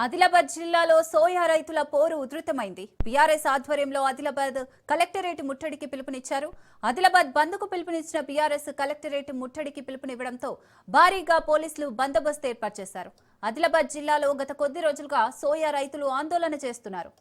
ఆదిలాబాద్ జిల్లాలో సోయా రైతుల పోరు ఉధృతమైంది. బీఆర్ఎస్ ఆధ్వర్యంలో ఆదిలాబాద్ కలెక్టరేట్ ముట్టడికి పిలుపునిచ్చారు. ఆదిలాబాద్ బంద్కు పిలుపునిచ్చిన బీఆర్ఎస్ కలెక్టరేట్ ముట్టడికి పిలుపునివ్వడంతో భారీగా పోలీసులు బందోబస్తు ఏర్పాటు చేశారు. ఆదిలాబాద్ జిల్లాలో గత కొద్ది రోజులుగా సోయా రైతులు ఆందోళన చేస్తున్నారు.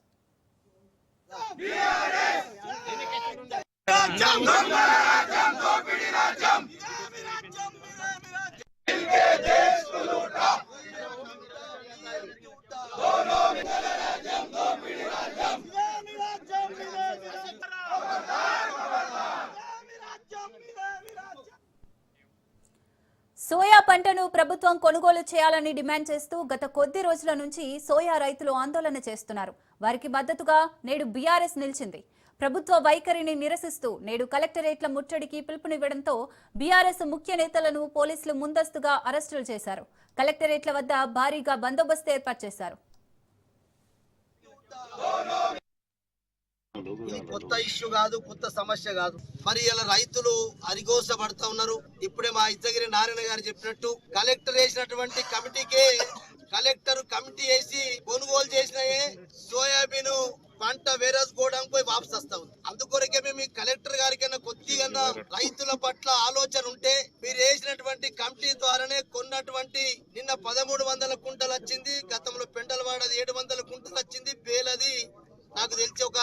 సోయా పంటను ప్రభుత్వం కొనుగోలు చేయాలని డిమాండ్ చేస్తూ గత కొద్ది రోజుల నుంచి సోయా రైతులు ఆందోళన చేస్తున్నారు. వారికి మద్దతుగా నేడు బీఆర్ఎస్ నిలిచింది. ప్రభుత్వ వైఖరిని నిరసిస్తూ నేడు కలెక్టరేట్ల ముట్టడికి పిలుపునివ్వడంతో బీఆర్ఎస్ ముఖ్య నేతలను పోలీసులు ముందస్తుగా అరెస్టులు చేశారు. కలెక్టరేట్ల వద్ద భారీగా బందోబస్తు ఏర్పాటు చేశారు. ఇది కొత్త ఇష్యూ కాదు కొత్త సమస్య కాదు. మరి ఇలా రైతులు అరిగోస పడతా ఉన్నారు. ఇప్పుడే మా ఇద్దగిరి నారాయణ గారు చెప్పినట్టు కలెక్టర్ వేసినటువంటి కమిటీకే కలెక్టర్ కమిటీ వేసి కొనుగోలు చేసినయే సోయాబీన్ పంట వేరే గోడం పోయి వాపస్ వస్తా ఉంది. అందుకొరకే మేము కలెక్టర్ గారికైనా కొద్దిగా రైతుల పట్ల ఆలోచన ఉంటే మీరు వేసినటువంటి కమిటీ ద్వారానే కొన్నటువంటి నిన్న పదమూడు వందల కుంటలు వచ్చింది గతంలో పెండలవాడది ఏడు వందల కుంటలు వచ్చింది పేలది నాకు తెలిసి ఒక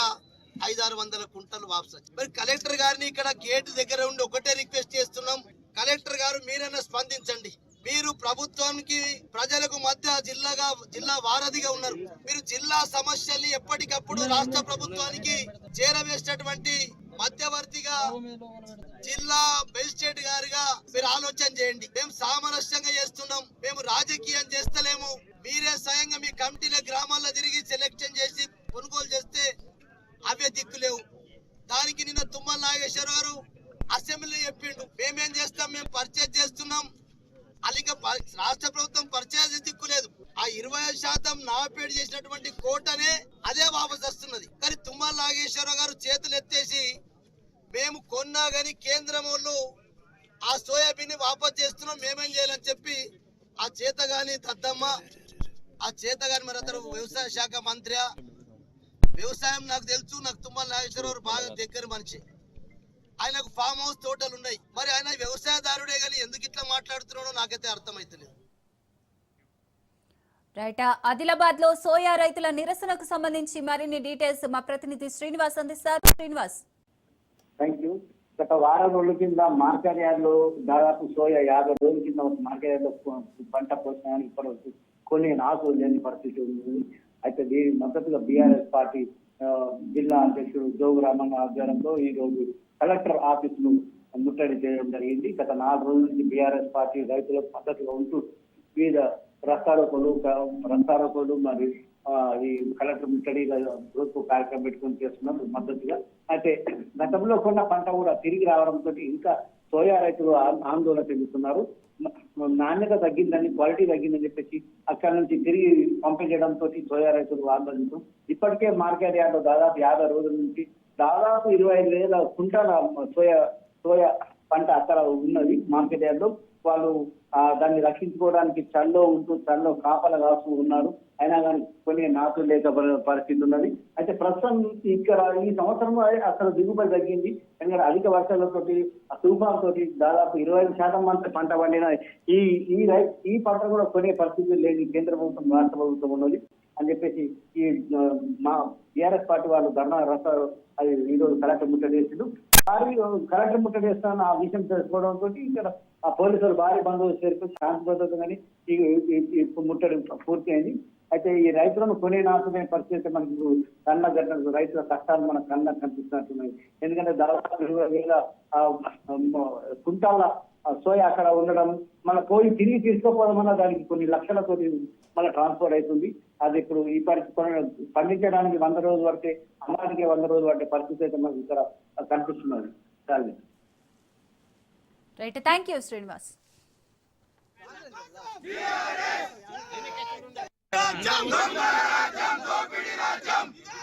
ఐదారు వందల కుంటలు వాపసు మరి కలెక్టర్ గారిని ఇక్కడ గేట్ దగ్గర ఉండి ఒకటే రిక్వెస్ట్ చేస్తున్నాం. కలెక్టర్ గారు మీరైనా స్పందించండి. మీరు ప్రభుత్వానికి ప్రజలకు మధ్య జిల్లాగా జిల్లా వారధిగా ఉన్నారు. మీరు జిల్లా సమస్యల్ని ఎప్పటికప్పుడు రాష్ట్ర ప్రభుత్వానికి చేరవేసినటువంటి మధ్యవర్తిగా జిల్లా మెజిస్ట్రేట్ గారిగా మీరు ఆలోచన చేయండి. మేము సామరస్యంగా చేస్తున్నాం. మేము రాజకీయం చేస్తలేము. మీరే స్వయంగా మీ కమిటీల గ్రామాల్లో తిరిగి సెలెక్షన్ చేసి కొనుగోలు చేస్తే అవే దిక్కులేవు దానికి నిన్న తుమ్మల నాగేశ్వర గారు అసెంబ్లీ చెప్పిండు మేమేం చేస్తాం మేము పర్చేజ్ చేస్తున్నాం అలాగే రాష్ట్ర ప్రభుత్వం పరిచయం దిక్కులేదు ఆ ఇరవై ఐదు శాతం నాపేడు చేసినటువంటి కోటనే అదే వాపస్ వస్తున్నది కానీ తుమ్మల నాగేశ్వర గారు చేతులు ఎత్తేసి మేము కొన్నా గాని కేంద్రం వాళ్ళు ఆ సోయాబీన్ వాపస్ చేస్తున్నాం మేమేం చేయాలని చెప్పి ఆ చేత గాని తద్దమ్మ ఆ చేత గాని మరి అతను వ్యవసాయ శాఖ మంత్రి. వ్యవసాయం నాకు తెలుసు నాకు తుమ్మల నాగేశ్వరరావు బాగా దగ్గర మనిషి. ఆయనకు ఫామ్ హౌస్ తోటలు ఉన్నాయి. నాకైతే అర్థమైతలేదు. రైట్ ఆదిలాబాద్లో సోయా రైతుల నిరసనకు సంబంధించి మరిన్ని డీటెయిల్స్ మా ప్రతినిధి శ్రీనివాస్ అందిస్తారు. శ్రీనివాస్. థ్యాంక్ యూ గత వారం రోజుల కింద మార్కెట్ యార్డ్లో దాదాపు సోయా యాభై రోజుల కింద మార్కెట్ యార్డ్లో పంట పోసినాయని ఇప్పటివరకు కొన్ని నాసు లేని పరిస్థితి ఉంది. అయితే దీని మద్దతుగా బీఆర్ఎస్ పార్టీ జిల్లా అధ్యక్షుడు జోగు రామన్న ఆధ్వర్యంలో ఈ రోజు కలెక్టర్ ఆఫీస్ను ముట్టడి చేయడం జరిగింది. గత నాలుగు రోజుల నుంచి బీఆర్ఎస్ పార్టీ రైతులకు మద్దతుగా ఉంటూ వివిధ ప్రస్తారకులు ప్రస్తారకులు మరి ఈ కలెక్టర్ ముట్టడి గ్రూప్ కార్యక్రమం పెట్టుకొని చేస్తున్నారు మద్దతుగా. అయితే గతంలో కొన్న పంట కూడా తిరిగి రావడంతో ఇంకా సోయా రైతులు ఆందోళన చెందుతున్నారు. నాణ్యత తగ్గిందని క్వాలిటీ తగ్గిందని చెప్పేసి అక్కడ నుంచి తిరిగి పంపించడంతో సోయా రైతులు ఆందోళన ఇప్పటికే మార్కెట్ యార్డ్ దాదాపు యాభై రోజుల నుంచి దాదాపు ఇరవై ఐదు వేల కుంటాల సోయా సోయా పంట అక్కడ ఉన్నది మార్కెట్ యార్డ్లో. వాళ్ళు దాన్ని రక్షించుకోవడానికి చల్లో ఉంటూ చల్లో కాపల కాస్తూ ఉన్నారు. అయినా కానీ కొన్ని నాటు లేక పరిస్థితి ఉన్నది. అయితే ప్రస్తుతం ఇక్కడ ఈ సంవత్సరం అసలు దిగుబడి తగ్గింది. ఎందుకంటే అధిక వర్షాలతోటి ఆ తుఫాన్ తోటి దాదాపు ఇరవై ఐదు శాతం మంది పంట పండిన ఈ ఈ రై ఈ పంట కూడా కొనే పరిస్థితి లేని కేంద్ర ప్రభుత్వం రాష్ట్ర ప్రభుత్వం ఉన్నది. అని చెప్పేసి ఈ మా బీఆర్ఎస్ పార్టీ వాళ్ళు ధర్నా రస అది ఈరోజు కలెక్టర్ ముట్టడి చేసిండు. భారీ కలెక్టర్ ముట్టడి చేస్తాను ఆ విషయం తెలుసుకోవడంతో ఇక్కడ ఆ పోలీసులు భారీ బందోబస్తు చేరుకుని శాంతి భద్రతగాని ఈ- ముట్టడి పూర్తి అయింది. అయితే ఈ రైతులను కొనే నాశనమైన పరిస్థితి మనకి ఇప్పుడు కళ్ళ గట్టిన రైతుల కష్టాలు మన కళ్ళ కనిపిస్తున్నట్టున్నాయి. ఎందుకంటే దాదాపు ఇరవై వేల కుంటాల సోయ అక్కడ ఉండడం మన కోయి తిరిగి తీసుకోపోవడం దానికి కొన్ని లక్షలతో మళ్ళీ ట్రాన్స్ఫర్ అవుతుంది. అది ఇప్పుడు ఈ పరిస్థితి పండించడానికి వంద రోజులు పడితే అమ్మడానికి వంద రోజులు పడితే పరిస్థితి అయితే మనకు ఇక్కడ కనిపిస్తున్నది. చాలి. Right thank you Srinivas. Jangam Jangam